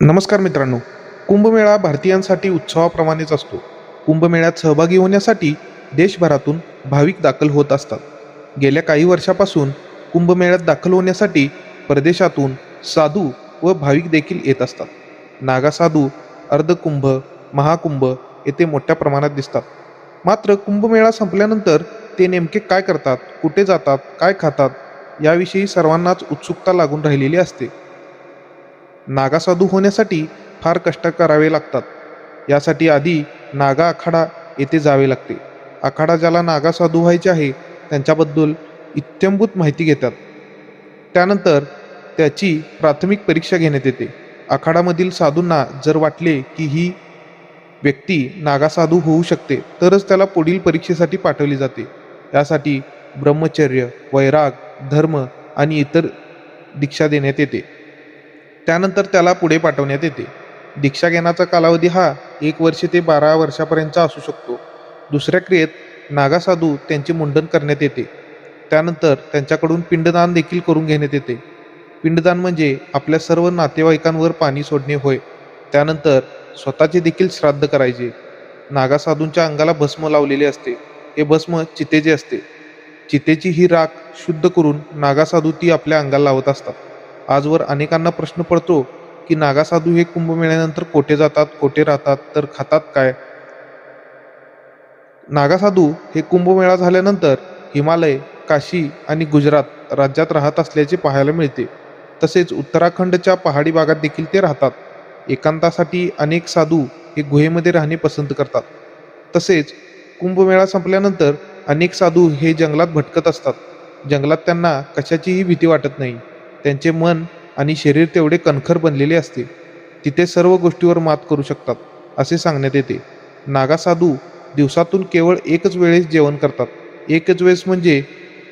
नमस्कार मित्रांनो कुंभमेळा भारतीयांसाठी उत्सवाप्रमाणेच असतो. कुंभमेळ्यात सहभागी होण्यासाठी देशभरातून भाविक दाखल होत असतात. गेल्या काही वर्षापासून कुंभमेळ्यात दाखल होण्यासाठी परदेशातून साधू व भाविक देखील येत असतात. नागा साधू अर्धकुंभ महाकुंभ येथे मोठ्या प्रमाणात दिसतात. मात्र कुंभमेळा संपल्यानंतर ते नेमके काय करतात कुठे जातात काय खातात याविषयी सर्वांनाच उत्सुकता लागून राहिलेली असते. नागासाधू होण्यासाठी फार कष्ट करावे लागतात. यासाठी आधी नागा आखाडा येथे जावे लागते. आखाडा ज्याला नागासाधू व्हायचे आहे त्यांच्याबद्दल इत्यंभूत माहिती घेतात. त्यानंतर त्याची प्राथमिक परीक्षा घेण्यात येते. आखाडामधील साधूंना जर वाटले की ही व्यक्ती नागासाधू होऊ शकते तरच त्याला पुढील परीक्षेसाठी पाठवली जाते. यासाठी ब्रह्मचर्य वैराग धर्म आणि इतर दीक्षा देण्यात येते. त्यानंतर त्याला पुढे पाठवण्यात येते. दीक्षा घेण्याचा कालावधी हा एक वर्ष ते बारा वर्षापर्यंतचा असू शकतो. दुसऱ्या क्रियेत नागासाधू त्यांचे मुंडन करण्यात येते. त्यानंतर त्यांच्याकडून पिंडदान देखील करून घेण्यात येते. पिंडदान म्हणजे आपल्या सर्व नातेवाईकांवर पाणी सोडणे होय. त्यानंतर स्वतःचे देखील श्राद्ध करायचे. नागासाधूंच्या अंगाला भस्म लावलेले असते. हे भस्म चितेचे असते. चितेची ही राख शुद्ध करून नागासाधू ती आपल्या अंगाला लावत असतात. आजवर अनेकांना प्रश्न पडतो की नागासाधू हे कुंभमेळ्यानंतर कोठे जातात कोठे राहतात तर खातात काय? नागासाधू हे कुंभमेळा झाल्यानंतर हिमालय काशी आणि गुजरात राज्यात राहत असल्याचे पाहायला मिळते. तसेच उत्तराखंडच्या पहाडी भागात देखील ते राहतात. एकांतासाठी अनेक साधू हे गुहेमध्ये राहणे पसंत करतात. तसेच कुंभमेळा संपल्यानंतर अनेक साधू हे जंगलात भटकत असतात. जंगलात त्यांना कशाचीही भीती वाटत नाही. त्यांचे मन आणि शरीर तेवढे कणखर बनलेले असते. तिथे सर्व गोष्टीवर मात करू शकतात असे सांगण्यात येते. नागासाधू दिवसातून केवळ एकच वेळेस जेवण करतात. एकच वेळेस म्हणजे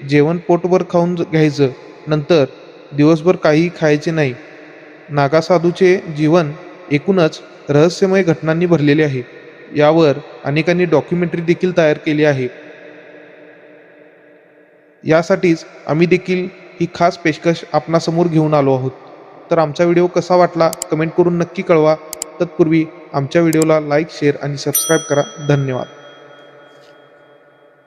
जेवण पोटभर खाऊन घ्यायचं नंतर दिवसभर काहीही खायचे नाही. नागासाधूचे जीवन एकूणच रहस्यमय घटनांनी भरलेले आहे. यावर अनेकांनी डॉक्युमेंटरी देखील तयार केली आहे. यासाठीच आम्ही देखील ही खास पेशकश आपणासमोर घेऊन आलो आहोत. तर आमचा व्हिडिओ कसा वाटला कमेंट करून नक्की कळवा. तत्पूर्वी आमच्या व्हिडिओला लाईक शेअर आणि सबस्क्राईब करा. धन्यवाद.